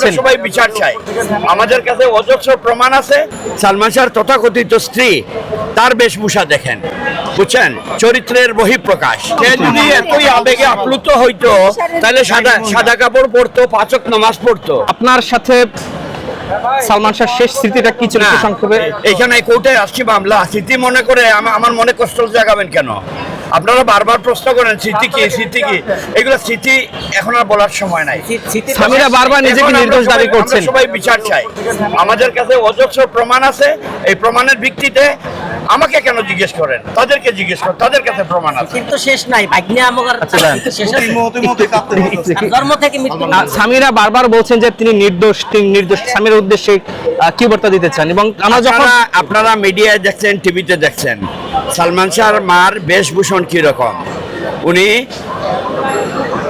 দিচ্ছেন সবাই বিচার চাই আমাদের কাছে অজস্র প্রমাণ আছে। সালমান শাহর তথাকথিত স্ত্রী তার বেশভূষা দেখেন। বুঝছেন? চরিত্রের বহিঃপ্রকাশ। সে যদি এতই আবেগে আপ্লুত হইতো তাহলে সাদা সাদা কাপড় পরতো পাচক নামাজ পড়তো। আপনার সাথে সালমান শাহর শেষ স্মৃতিটা কি ছিল সংক্ষেপে? এখানে কোর্টে আসছি মামলা। স্মৃতি মনে করে আমার মনে কষ্ট জাগাবেন কেন? আপনারা বারবার প্রশ্ন করেন স্মৃতি কি? স্মৃতি কি? এগুলো স্মৃতি এখন আর বলার সময় নাই। স্বামীরা বারবার নিজেকে নির্দোষ দাবি করছেন। সবাই বিচার চাই। আমাদের কাছে অজস্র প্রমাণ আছে। এই প্রমাণের ভিত্তিতে আমাকে কেন জিজ্ঞেস করেন? তাদেরকে জিজ্ঞেস করেন। তাদের কাছে প্রমাণ আছে। কিন্তু শেষ নাই। ভাগ্নে আমার আচ্ছা, আছে। জন্ম থেকে মৃত্যু স্বামীরা বারবার বলছেন যে তিনি নির্দোষ তিনি নির্দোষ। স্বামীর উদ্দেশ্যে কি বার্তা দিতে চান? এবং আমরা যখন আপনারা মিডিয়ায় দেখছেন টিভিতে দেখছেন সালমান শাহর মার বেশভূষণ কি রকম? উনি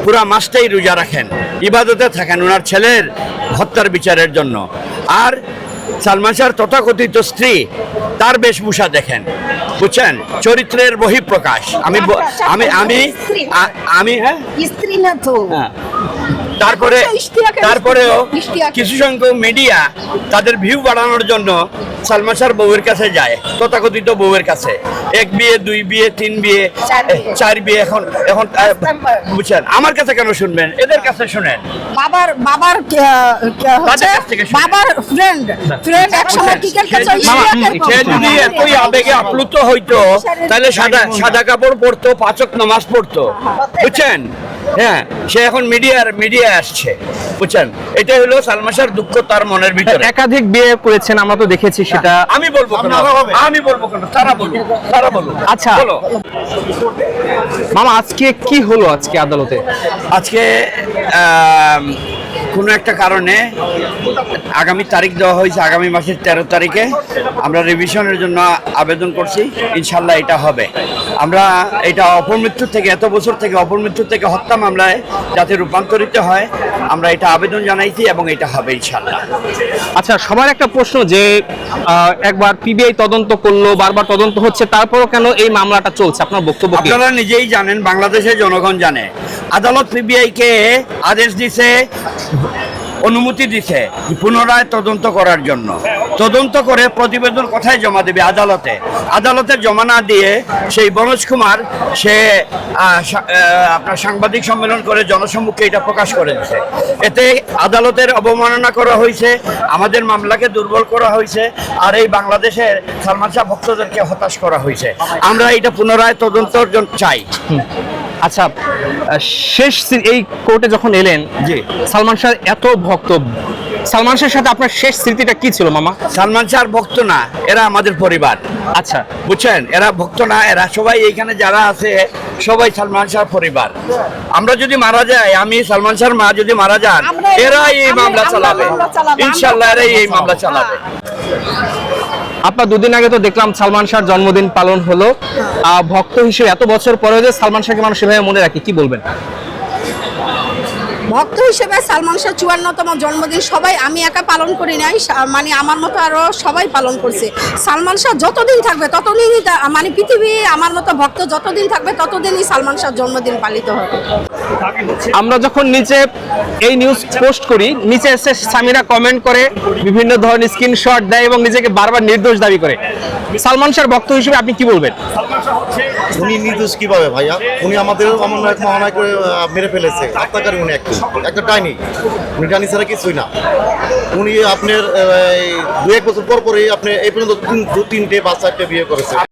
পুরা মাসটাই রোজা রাখেন ইবাদতে থাকেন ওনার ছেলের হত্যার বিচারের জন্য। আর সালমান শাহর তথাকথিত স্ত্রী তার বেশভূষা দেখেন। বুঝছেন? চরিত্রের বহিঃপ্রকাশ। আমি আমি আমি আমি হ্যাঁ? স্ত্রী না তো? হ্যাঁ। তারপরে আচ্ছা, তারপরেও কিছু সংখ্যক মিডিয়া তাদের ভিউ বাড়ানোর জন্য সালমান শাহর বউয়ের কাছে যায় তথাকথিত বউয়ের কাছে। এক বিয়ে দুই বিয়ে তিন বিয়ে চার বিয়ে। এখন এখন বুঝছেন? আমার কাছে কেন শুনবেন? এদের কাছে শুনেন। বাবার বাবার। বাবার ফ্রেন্ড ফ্রেন্ড একসময় ক্রিকেট সে যদি- ইশতিয়াকের সে যদি এতই আবেগে আপ্লুত হইতো তাহলে সাদা সাদা কাপড় পরতো পাচক নামাজ পড়তো। বুঝছেন? হ্যাঁ সে এখন মিডিয়ার মিডিয়া আসছে বুঝছেন? এটা হলো সালমাশার দুঃখ তার মনের ভিতরে। একাধিক বিয়ে করেছেন আমরা তো দেখেছি সেটা। আমি বলব কেন? আমি বলব কেন? তারা বলব তারা বলব আচ্ছা। বলো। মামা আজকে কি হলো আজকে আদালতে? আজকে কোনো একটা কারণে আগামী তারিখ দেওয়া হয়েছে আগামী মাসের তেরো তারিখে। আমরা রিভিশনের জন্য আবেদন করছি ইনশাল্লাহ এটা হবে। আমরা এটা অপমৃত্যু থেকে এত বছর থেকে অপমৃত্যু থেকে হত্যা মামলায় যাতে রূপান্তরিত হয় আমরা এটা আবেদন জানাইছি এবং এটা হবে ইনশাল্লাহ। আচ্ছা সবার একটা প্রশ্ন যে একবার পিবিআই তদন্ত করল বারবার তদন্ত হচ্ছে তারপরও কেন এই মামলাটা চলছে? আপনার বক্তব্য আপনারা নিজেই জানেন বাংলাদেশের জনগণ জানে। আদালত সিবিআইকে আদেশ দিছে অনুমতি দিছে পুনরায় তদন্ত করার জন্য। তদন্ত করে প্রতিবেদন কোথায় জমা দেবে? আদালতে। আদালতে জমা না দিয়ে সেই বনোজ কুমার, সে আপনার সাংবাদিক সম্মেলন করে জনসম্মুখে এটা প্রকাশ করে দিছে। এতে আদালতের অবমাননা করা হয়েছে, আমাদের মামলাকে দুর্বল করা হয়েছে, আর এই বাংলাদেশের সালমান শাহ ভক্তদেরকে হতাশ করা হয়েছে। আমরা এটা পুনরায় তদন্তর চাই। আচ্ছা আহ, শেষ এই কোর্টে যখন এলেন জি। সালমান শাহ এত ভক্ত। সালমান শাহের সাথে আপনার শেষ স্মৃতিটা কি ছিল মামা? সালমান শাহর ভক্ত না এরা আমাদের পরিবার। আচ্ছা। বুঝছেন? এরা ভক্ত না এরা সবাই এইখানে যারা আছে সবাই সালমান শাহর পরিবার। আমরা যদি মারা যাই আমি সালমান শাহর মা যদি মারা যান এরাই এই মামলা চালাবে। ইনশাল্লাহ এরাই এই মামলা চালাবে। আপনার দুদিন আগে তো দেখলাম সালমান শাহর জন্মদিন পালন হলো। ভক্ত হিসেবে এত বছর পরে যে সালমান শাহকে মানুষ এভাবে মনে রাখে, কি বলবেন? ভক্ত হিসেবে সালমান শাহ চুয়ান্নতম জন্মদিন সবাই আমি একা পালন করি নাই মানে আমার মতো আরও সবাই পালন করছে। সালমান শাহ যতদিন থাকবে ততদিনই মানে পৃথিবী আমার মতো ভক্ত যতদিন থাকবে ততদিনই সালমান শাহ জন্মদিন পালিত হবে। আমরা যখন নিচে এই নিউজ পোস্ট করি নিচে এসে স্বামীরা কমেন্ট করে বিভিন্ন ধরনের স্ক্রিনশট দেয় এবং নিজেকে বারবার নির্দোষ দাবি করে। সালমান শাহর ভক্ত হিসেবে আপনি কি বলবেন? উনি নির্দোষ কীভাবে, ভাইয়া? উনি আমাদের অমরনায়ক মহানায়ক করে মেরে ফেলেছে। হত্যাকারী উনি একটু একটা ডাইনি। উনি ডাইনি ছাড়া কিছুই না। উনি আপনার দু এক বছর পর পরে আপনি এই পর্যন্ত দু তিনটে বা চারটে বিয়ে করেছে।